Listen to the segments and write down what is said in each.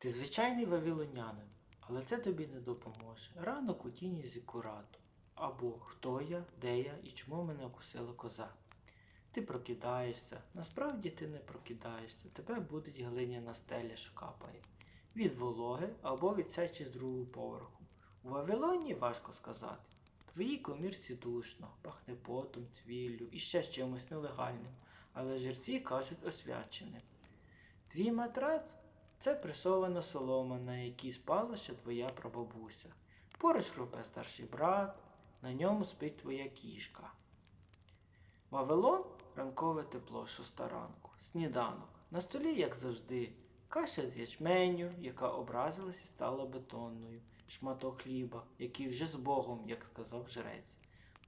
Ти звичайний вавилонянин, але це тобі не допоможе. Ранок у тіні зікурату. Або хто я, де я і чому мене укусила коза. Ти прокидаєшся, насправді ти не прокидаєшся, тебе будить глиняна стеля, що капає. Від вологи або від сечі з другого поверху. У Вавилоні важко сказати. Твоїй комірці душно, пахне потом, цвіллю і ще чимось нелегальним, але жерці кажуть освяченим. Твій матрац це пресована солома, на якій спала ще твоя прабабуся. Поруч хрупе старший брат, на ньому спить твоя кішка. Вавилон ранкове тепло, шоста ранку, сніданок. На столі, як завжди, каша з ячменю, яка образилась і стала бетонною, шматок хліба, який вже з Богом, як сказав жрець.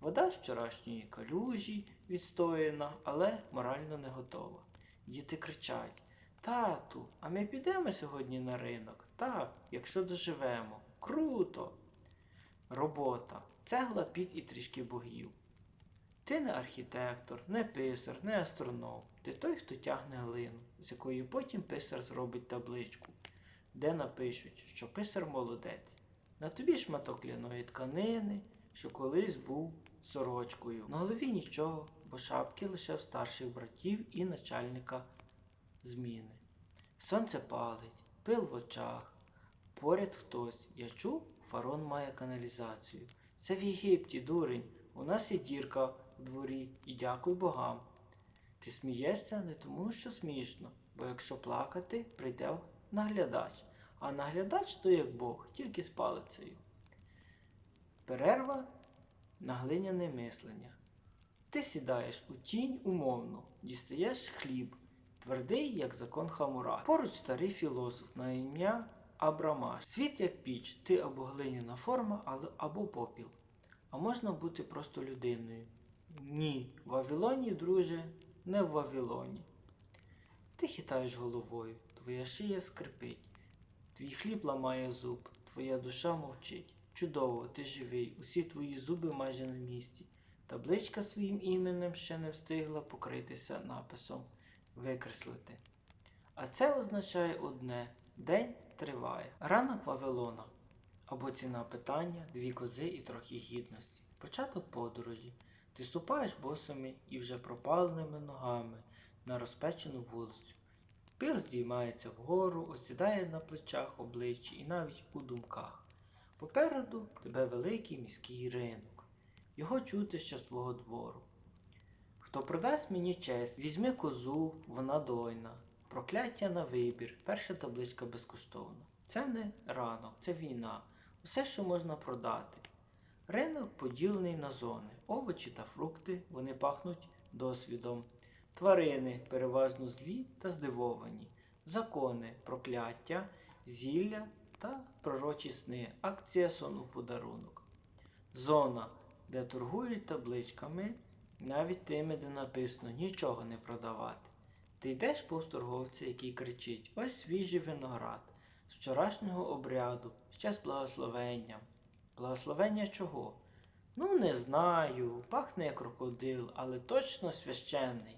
Вода з вчорашньої калюжі відстояна, але морально не готова. Діти кричать: Тату, а ми підемо сьогодні на ринок? Так, якщо доживемо. Круто! Робота, цегла, піт і трішки богів. Ти не архітектор, не писар, не астроном. Ти той, хто тягне глину, з якої потім писар зробить табличку, де напишуть, що писар молодець. На тобі шматок ляної тканини, що колись був сорочкою. На голові нічого, бо шапки лише в старших братів і начальника зміни. Сонце палить, пил в очах. Поряд хтось. Я чув, фарон має каналізацію. Це в Єгипті, дурень. У нас є дірка в дворі, і дякуй богам. Ти смієшся не тому, що смішно, бо якщо плакати, прийде наглядач, а наглядач то як Бог, тільки з палицею. Перерва на глиняне мислення. Ти сідаєш у тінь умовно, дістаєш хліб, твердий, як закон Хамура. Поруч старий філософ на ім'я Абрамаш. Світ як піч, ти або глиняна форма, або попіл. А можна бути просто людиною. Ні, в Вавилоні, друже, не в Вавилоні. Ти хитаєш головою, твоя шия скрипить, твій хліб ламає зуб, твоя душа мовчить. Чудово, ти живий, усі твої зуби майже на місці. Табличка з твоїм іменем ще не встигла покритися написом викреслити. А це означає одне: день триває. Ранок Вавилона або ціна питання, дві кози і трохи гідності. Початок подорожі. Ти ступаєш босими і вже пропаленими ногами на розпечену вулицю. Пил здіймається вгору, осідає на плечах, обличчі і навіть у думках. Попереду тебе великий міський ринок. Його чути ще з твого двору. Хто продасть мені честь, візьми козу, вона дойна. Прокляття на вибір, перша табличка безкоштовна. Це не ранок, це війна. Усе, що можна продати. Ринок поділений на зони. Овочі та фрукти, вони пахнуть досвідом. Тварини переважно злі та здивовані. Закони, прокляття, зілля та пророчі сни. Акція сон у подарунок. Зона, де торгують табличками, навіть тими, де написано нічого не продавати. Ти йдеш повз торговця, який кричить: Ось свіжий виноград з вчорашнього обряду, ще з благословенням. Благословення чого? Ну, не знаю, пахне як крокодил, але точно священний.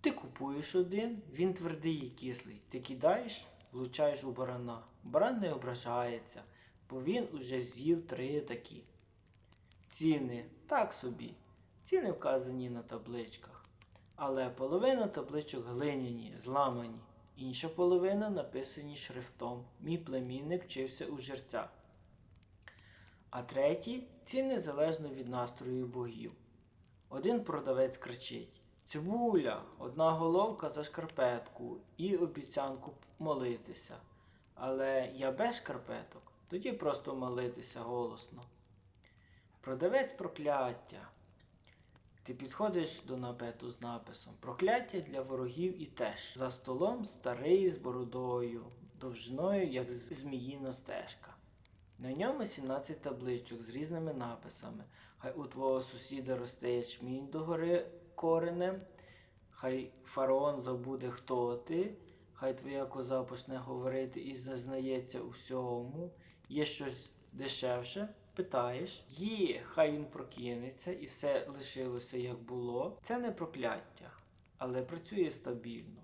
Ти купуєш один, він твердий і кислий. Ти кидаєш, влучаєш у барана. Баран не ображається, бо він уже з'їв три такі. Ціни так собі. Ціни вказані на табличках. Але половина табличок глиняні, зламані. Інша половина написані шрифтом. Мій племінник вчився у жерця. А треті ціни залежно від настрою богів. Один продавець кричить: Цибуля, одна головка за шкарпетку і обіцянку молитися. Але я без шкарпеток, тоді просто молитися голосно. Продавець прокляття. Ти підходиш до напету з написом Прокляття для ворогів і теж. За столом старий з бородою, довжиною, як зміїна стежка. На ньому 17 табличок з різними написами. Хай у твого сусіда росте ячмінь догори коренем, хай фараон забуде, хто ти, хай твоя коза почне говорити і зазнається у всьому. Є щось дешевше, питаєш, є, хай він прокинеться і все лишилося як було. Це не прокляття, але працює стабільно.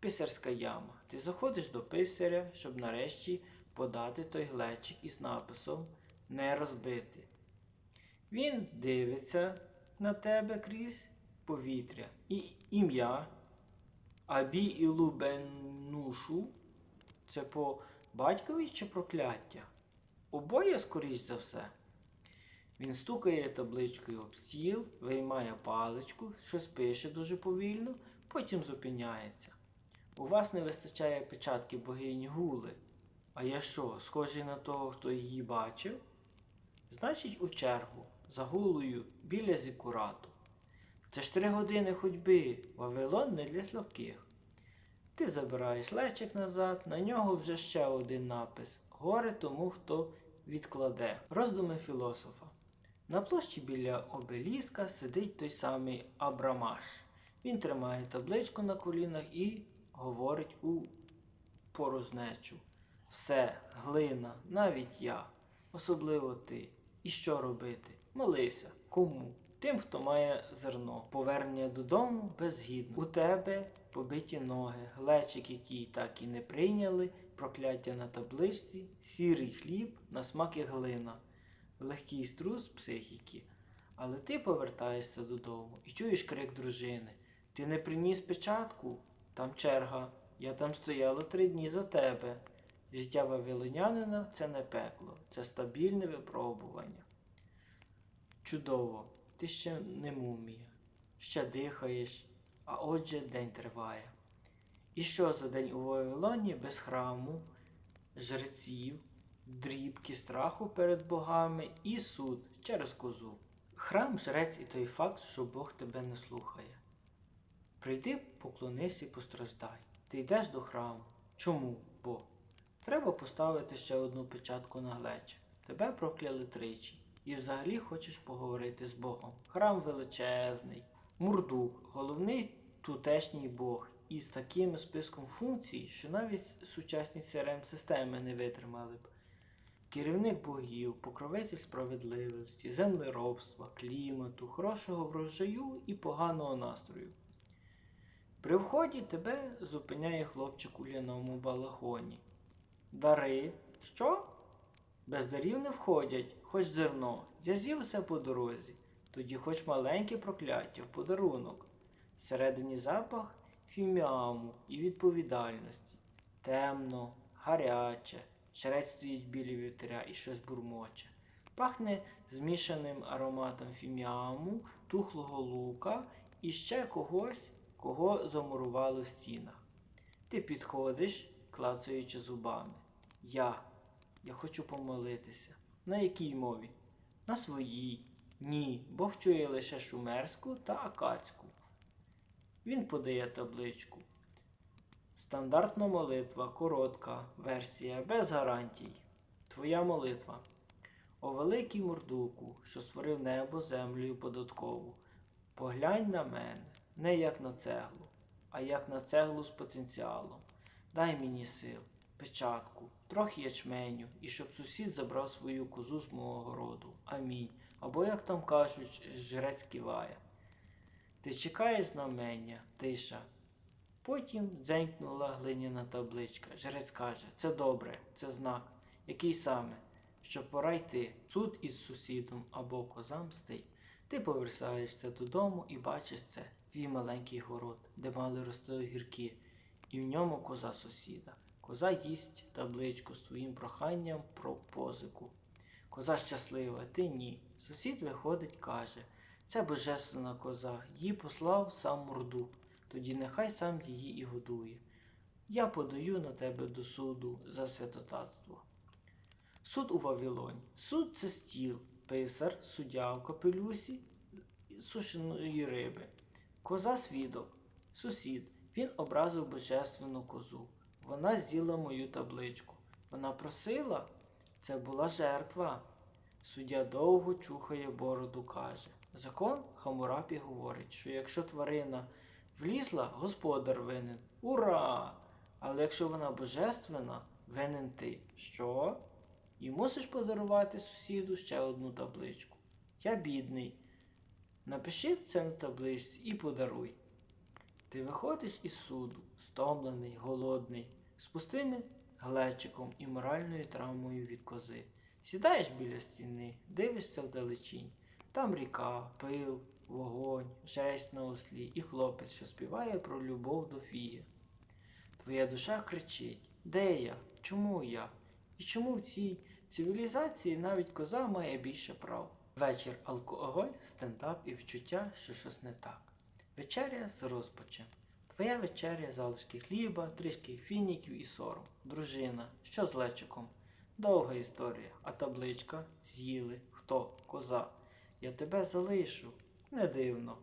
Писарська яма. Ти заходиш до писаря, щоб нарешті подати той глечик із написом Не розбити. Він дивиться на тебе крізь повітря і ім'я Абі Ілу Бенушу це по батькові чи прокляття? Обоє, скоріш за все. Він стукає табличкою об стіл, виймає паличку, щось пише дуже повільно, потім зупиняється. У вас не вистачає печатки богині Гули. А я що, схожий на того, хто її бачив? Значить, у чергу, за гулою, біля зікурату. Це ж три години ходьби, Вавилон не для слабких. Ти забираєш лечик назад, на нього вже ще один напис Горе тому, хто відкладе. Роздуми філософа. На площі біля обеліска сидить той самий Абрамаш. Він тримає табличку на колінах і говорить у порожнечу. Все, глина, навіть я, особливо ти. І що робити? Молися. Кому? Тим, хто має зерно. Повернення додому безгідно. У тебе побиті ноги, глечик, який так і не прийняли, прокляття на табличці, сірий хліб, на смак і глина, легкий струс психіки. Але ти повертаєшся додому і чуєш крик дружини. Ти не приніс печатку? Там черга. Я там стояла три дні за тебе. Життя вавилонянина це не пекло, це стабільне випробування. Чудово, ти ще не мумія, ще дихаєш, а отже день триває. І що за день у Вавилоні без храму, жреців, дрібки страху перед богами і суд через козу. Храм жрець і той факт, що Бог тебе не слухає. Прийди, поклонись і постраждай. Ти йдеш до храму. Чому? Бо треба поставити ще одну печатку на глечик. Тебе прокляли тричі. І взагалі хочеш поговорити з Богом. Храм величезний, Мурдук, головний тутешній Бог, із таким списком функцій, що навіть сучасні crm системи не витримали б. Керівник богів, покровитель справедливості, землеробства, клімату, хорошого врожаю і поганого настрою. При вході тебе зупиняє хлопчик у ляному балахоні. Дари, що? Без дарів не входять, хоч зерно. Я з'їв все по дорозі, тоді хоч маленьке прокляття в подарунок. Всередині запах фіміаму і відповідальності. Темно, гаряче, шерець стоїть біля вітря і щось бурмоче. Пахне змішаним ароматом фіміаму, тухлого лука і ще когось, кого замурували в стінах. Ти підходиш, клацаючи зубами. Я. Я хочу помолитися. На якій мові? На своїй. Ні, Бог чує лише шумерську та акацьку. Він подає табличку. Стандартна молитва, коротка версія, без гарантій. Твоя молитва. О великий Мордуку, що створив небо, землю податкову. Поглянь на мене, не як на цеглу, а як на цеглу з потенціалом. Дай мені сил, печатку, трохи ячменю, і щоб сусід забрав свою козу з мого городу. Амінь. Або, як там кажуть, жрець киває. Ти чекаєш знамення, тиша. Потім дзенькнула глиняна табличка. Жрець каже, це добре, це знак. Який саме? Що пора йти. Суд із сусідом або коза мстить. Ти повертаєшся додому і бачиш це, твій маленький город, де мали рости огірки, і в ньому коза сусіда. Коза їсть табличку з твоїм проханням про позику. Коза щаслива, ти ні. Сусід виходить, каже, це божественна коза, її послав сам Мурдук, тоді нехай сам її і годує. Я подаю на тебе до суду за святотатство. Суд у Вавилоні. Суд це стіл, писар, суддя в капелюсі сушеної риби. Коза свідок, сусід. Він образив божественну козу. Вона з'їла мою табличку. Вона просила, це була жертва. Суддя довго чухає бороду, каже. Закон Хамурапі говорить, що якщо тварина влізла, господар винен. Ура! Але якщо вона божественна, винен ти. Що? І мусиш подарувати сусіду ще одну табличку. Я бідний. Напиши це на табличці і подаруй. Ти виходиш із суду, стомлений, голодний. з пустими глечиком і моральною травмою від кози. Сідаєш біля стіни, дивишся вдалечінь. Там ріка, пил, вогонь, жесть на ослі і хлопець, що співає про любов до фії. Твоя душа кричить: Де я? Чому я? І чому в цій цивілізації навіть коза має більше прав? Вечір алкоголь, стендап і вчуття, що щось не так. Вечеря з розпачем. Твоя вечеря залишки хліба, трішки фініків і сором. Дружина, що з лечиком? Довга історія, а табличка з'їли. Хто? Коза. Я тебе залишу. Не дивно.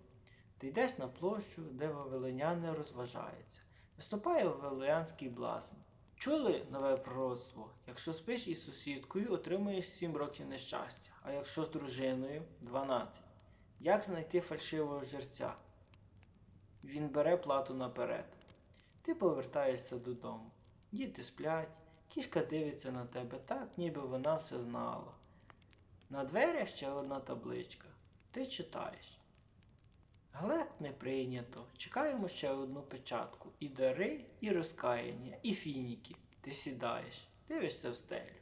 Ти йдеш на площу, де вавилоняни розважаються. Виступає вавилонський блазень. Чули нове пророцтво? Якщо спиш із сусідкою, отримуєш 7 років нещастя, а якщо з дружиною 12. Як знайти фальшивого жерця? Він бере плату наперед. Ти повертаєшся додому. Діти сплять, кішка дивиться на тебе так, ніби вона все знала. На дверях ще одна табличка. Ти читаєш. Глеб не прийнято. Чекаємо ще одну печатку. І дари, і розкаяння, і фініки. Ти сідаєш, дивишся в стелю.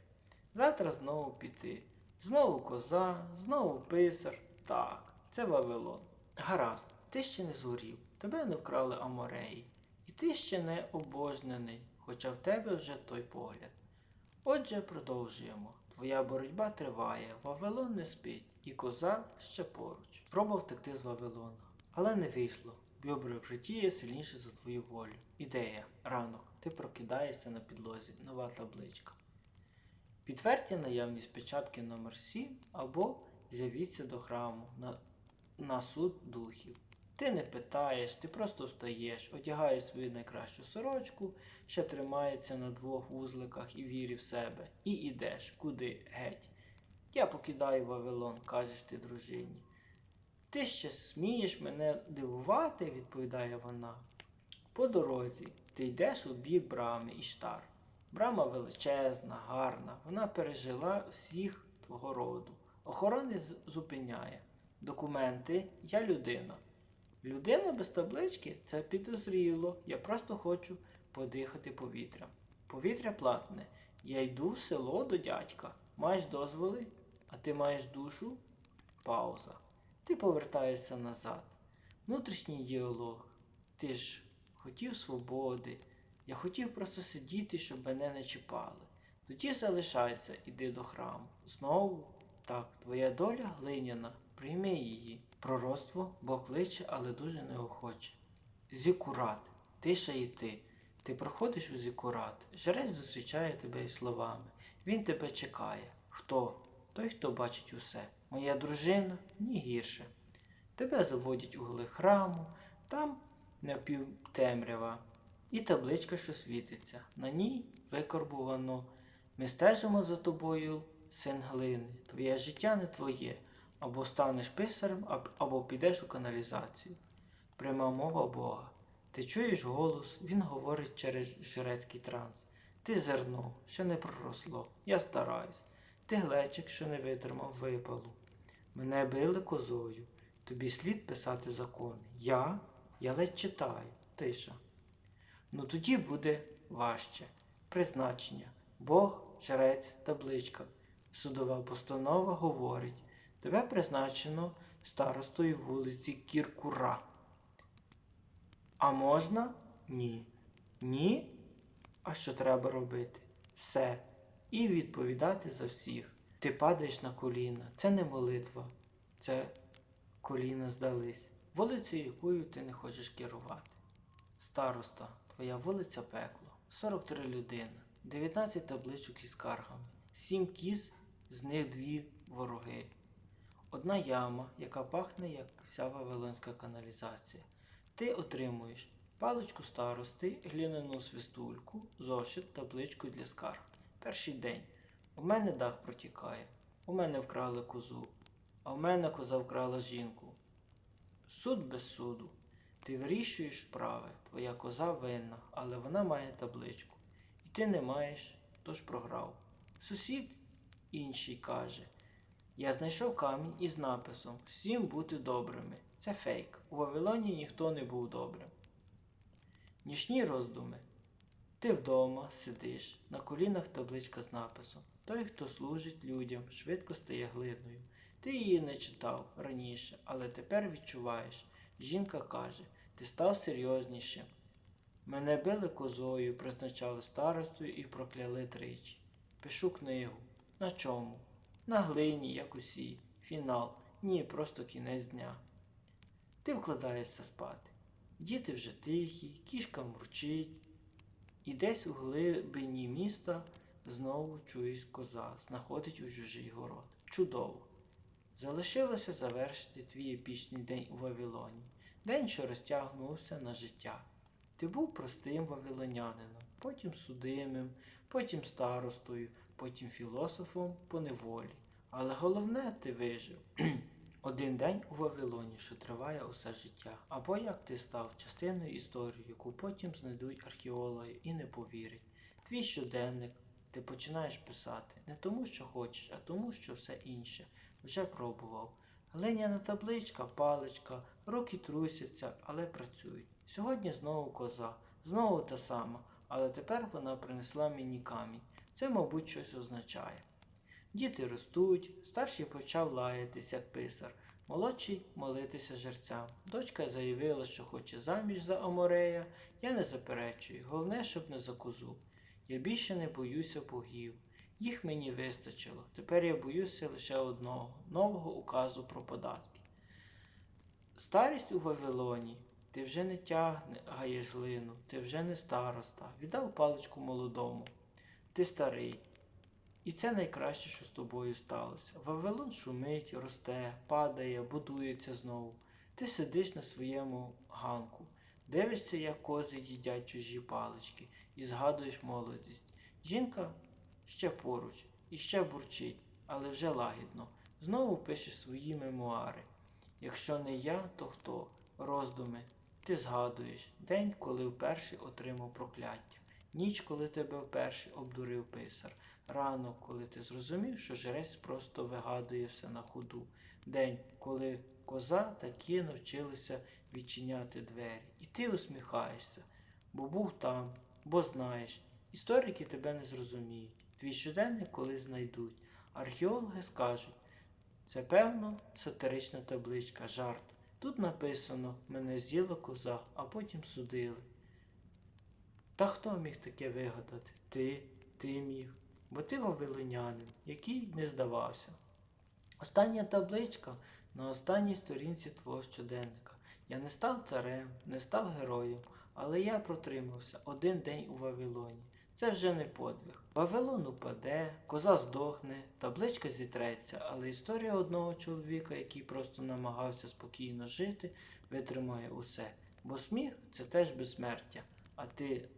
Завтра знову піти. Знову коза, знову писар. Так, це Вавилон. Гаразд, ти ще не згорів, тебе не вкрали амореї. І ти ще не обожнений, хоча в тебе вже той погляд. Отже, продовжуємо. Твоя боротьба триває, Вавилон не спить, і коза ще поруч. Пробував втекти з Вавилона, але не вийшло. Біобрократія сильніше за твою волю. Ідея. Ранок. Ти прокидаєшся на підлозі. Нова табличка. Підтвердьте наявність печатки номер 7 або з'явіться до храму на, на суд духів. Ти не питаєш, ти просто встаєш, одягаєш свою найкращу сорочку, ще тримається на двох вузликах і вірі в себе, і ідеш, куди геть. Я покидаю Вавилон, кажеш ти дружині. Ти ще смієш мене дивувати, відповідає вона. По дорозі ти йдеш у бік брами Іштар. Брама величезна, гарна, вона пережила всіх твого роду. Охоронець зупиняє. Документи, я людина. Людина без таблички це підозріло. Я просто хочу подихати повітрям. Повітря платне. Я йду в село до дядька. Маєш дозволи, а ти маєш душу? Пауза. Ти повертаєшся назад. Внутрішній діалог. Ти ж хотів свободи. Я хотів просто сидіти, щоб мене не чіпали. Тоді залишайся, іди до храму. Знову так, твоя доля глиняна, прийми її. Пророцтво Бог кличе, але дуже неохоче. Зікурат, тиша і ти. Ти проходиш у зікурат. Жрець зустрічає тебе із словами. Він тебе чекає. Хто? Той, хто бачить усе. Моя дружина ні гірше. Тебе заводять у гли храму, там напівтемрява, і табличка, що світиться. На ній викорбувано. Ми стежимо за тобою, син глини. Твоє життя не твоє. Або станеш писарем, або підеш у каналізацію. Пряма мова Бога. Ти чуєш голос, він говорить через жрецький транс. Ти зерно, що не проросло. Я стараюсь. Ти глечик, що не витримав випалу. Мене били козою. Тобі слід писати закони. Я? Я ледь читаю. Тиша. Ну тоді буде важче. Призначення. Бог, жрець, табличка. Судова постанова говорить. Тебе призначено старостою вулиці Кіркура. А можна? Ні. Ні? А що треба робити? Все. І відповідати за всіх. Ти падаєш на коліна. Це не молитва. Це коліна здались. Вулицею, якою ти не хочеш керувати. Староста, твоя вулиця пекло. 43 людини, 19 табличок із скаргами, 7 кіз, з них дві вороги. Одна яма, яка пахне, як вся вавилонська каналізація. Ти отримуєш паличку старости, глиняну свистульку, зошит, табличку для скарг. Перший день. У мене дах протікає. У мене вкрали козу, а в мене коза вкрала жінку. Суд без суду. Ти вирішуєш справи, твоя коза винна, але вона має табличку. І ти не маєш, тож програв. Сусід інший каже: Я знайшов камінь із написом Всім бути добрими. Це фейк. У Вавилоні ніхто не був добрим. Нічні роздуми. Ти вдома сидиш, на колінах табличка з написом Той, хто служить людям, швидко стає глиною. Ти її не читав раніше, але тепер відчуваєш. Жінка каже, ти став серйознішим. Мене били козою, призначали старостою і прокляли тричі. Пишу книгу. На чому? На глині, як усі. Фінал. Ні, просто кінець дня. Ти вкладаєшся спати. Діти вже тихі, кішка мурчить. І десь у глибині міста знову чуєсь коза, знаходить у чужий город. Чудово. Залишилося завершити твій епічний день у Вавилоні. День, що розтягнувся на життя. Ти був простим вавилонянином, потім судимим, потім старостою, потім філософом по неволі. Але головне, ти вижив. Один день у Вавилоні, що триває усе життя. Або як ти став частиною історії, яку потім знайдуть археологи і не повірять. Твій щоденник ти починаєш писати не тому, що хочеш, а тому, що все інше вже пробував. Глиняна табличка, паличка, руки трусяться, але працюють. Сьогодні знову коза, знову та сама, але тепер вона принесла мені камінь. Це, мабуть, щось означає. Діти ростуть, старший почав лаятись, як писар, молодший молитися жерцям. Дочка заявила, що хоче заміж за Аморея. Я не заперечую, головне, щоб не за козу. Я більше не боюся богів. Їх мені вистачило. Тепер я боюся лише одного нового указу про податки. Старість у Вавилоні. Ти вже не тяггаєш глину, ти вже не староста. Віддав паличку молодому. Ти старий. І це найкраще, що з тобою сталося. Вавилон шумить, росте, падає, будується знову. Ти сидиш на своєму ганку, дивишся, як кози їдять чужі палички, і згадуєш молодість. Жінка ще поруч і ще бурчить, але вже лагідно. Знову пишеш свої мемуари. Якщо не я, то хто? Роздуми. Ти згадуєш день, коли вперше отримав прокляття, ніч, коли тебе вперше обдурив писар, ранок, коли ти зрозумів, що жрець просто вигадує все на ходу, день, коли коза таки навчилася відчиняти двері, і ти усміхаєшся, бо був там, бо знаєш, історики тебе не зрозуміють, твій щоденник колись знайдуть, археологи скажуть, це певно сатирична табличка, жарт. Тут написано мене з'їла коза, а потім судили. Та хто міг таке вигадати? Ти, ти міг, бо ти вавилонянин, який не здавався. Остання табличка на останній сторінці твого щоденника. Я не став царем, не став героєм, але я протримався один день у Вавилоні. Це вже не подвиг. Вавилон упаде, коза здохне, табличка зітреться, але історія одного чоловіка, який просто намагався спокійно жити, витримає усе. Бо сміх це теж безсмертя, а ти